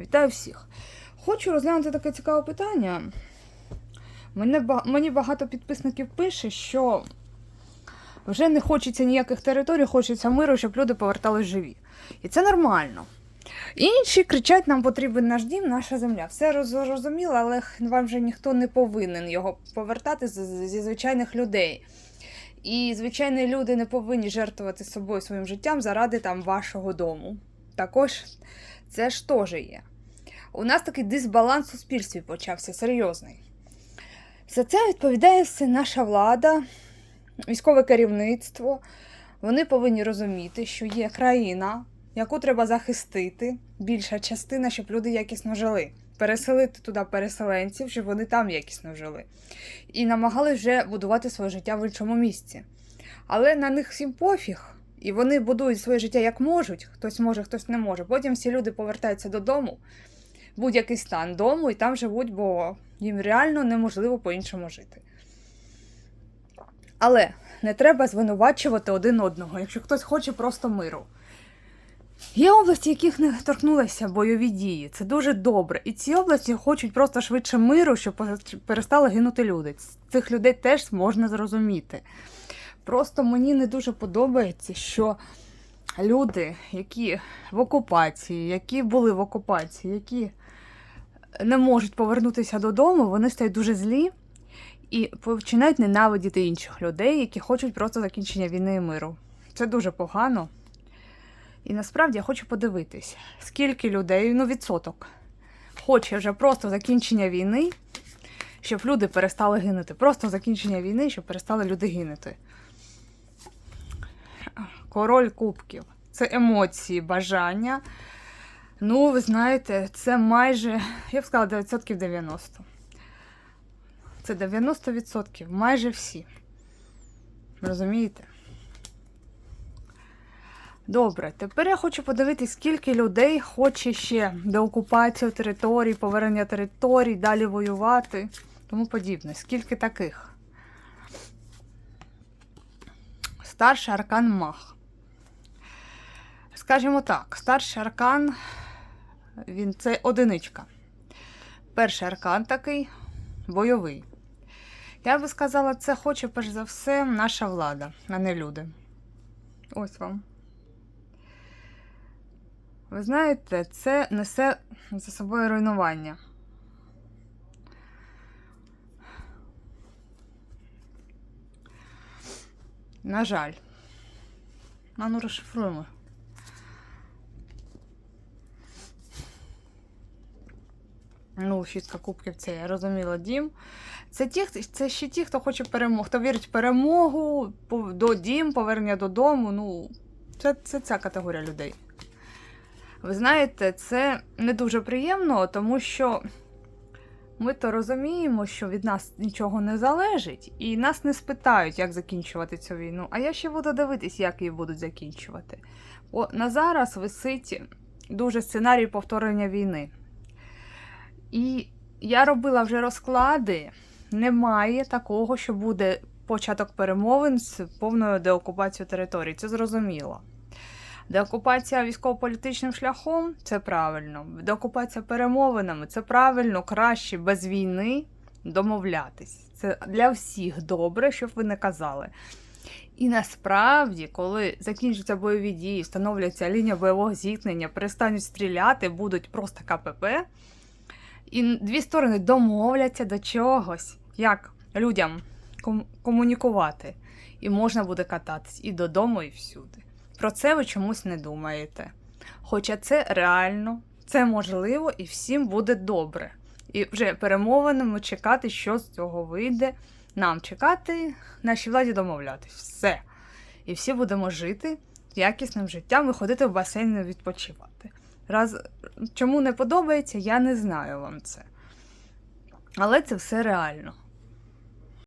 Вітаю всіх! Хочу розглянути таке цікаве питання. Мені багато підписників пише, що вже не хочеться ніяких територій, хочеться миру, щоб люди повертались живі. І це нормально. Інші кричать, нам потрібен наш дім, наша земля. Все роз- зрозуміло, але вам вже ніхто не повинен його повертати зі звичайних людей. І звичайні люди не повинні жертвувати собою своїм життям заради там вашого дому. Також це ж теж є. У нас такий дисбаланс у суспільстві почався серйозний. За це відповідає все наша влада, військове керівництво. Вони повинні розуміти, що є країна, яку треба захистити, більша частина, щоб люди якісно жили. Переселити туди переселенців, щоб вони там якісно жили. І намагались вже будувати своє життя в іншому місці. Але на них всім пофіг. І вони будують своє життя як можуть, хтось може, хтось не може. Потім всі люди повертаються додому, будь-який стан дому, і там живуть, бо їм реально неможливо по-іншому жити. Але не треба звинувачувати один одного, якщо хтось хоче просто миру. Є області, яких не торкнулися бойові дії. Це дуже добре. І ці області хочуть просто швидше миру, щоб перестали гинути люди. Цих людей теж можна зрозуміти. Просто мені не дуже подобається, що люди, які в окупації, які були в окупації, які не можуть повернутися додому, вони стають дуже злі і починають ненавидіти інших людей, які хочуть просто закінчення війни і миру. Це дуже погано. І насправді я хочу подивитись, скільки людей, ну відсоток, хоче вже просто закінчення війни, щоб люди перестали гинути. Просто закінчення війни, щоб перестали люди гинути. Король кубків. Це емоції, бажання. Ну, ви знаєте, це майже, я б сказала, 9% Це 90%, майже всі. Розумієте? Добре, тепер я хочу подивитись, скільки людей хоче ще деокупацію територій, повернення територій, далі воювати, тому подібне. Скільки таких? Старший аркан Мах. Скажімо так, старший аркан він це одиничка. Перший аркан такий бойовий. Я би сказала, це хоче перш за все наша влада, а не люди. Ось вам. Ви знаєте, це несе за собою руйнування. На жаль. А ну розшифруємо. Ну, шістка кубків це я розуміла дім. Це ті, це ще ті, хто хоче перемогу, хто вірить в перемогу, до дім, повернення додому. Ну, це, це ця категорія людей. Ви знаєте, це не дуже приємно, тому що ми то розуміємо, що від нас нічого не залежить, і нас не спитають, як закінчувати цю війну. А я ще буду дивитись, як її будуть закінчувати. Бо на зараз висить дуже сценарій повторення війни. І я робила вже розклади. Немає такого, що буде початок перемовин з повною деокупацією території. Це зрозуміло. Деокупація військово-політичним шляхом це правильно. Деокупація перемовинами це правильно, краще без війни домовлятись. Це для всіх добре, щоб ви не казали. І насправді, коли закінчаться бойові дії, встановляться лінія бойового зіткнення, перестануть стріляти, будуть просто КПП, і дві сторони домовляться до чогось, як людям ком- комунікувати. І можна буде кататись і додому, і всюди. Про це ви чомусь не думаєте. Хоча це реально, це можливо, і всім буде добре. І вже перемовинами чекати, що з цього вийде. Нам чекати, нашій владі домовлятись. Все. І всі будемо жити якісним життям і ходити в басейн і відпочивати. Раз чому не подобається, я не знаю вам це. Але це все реально.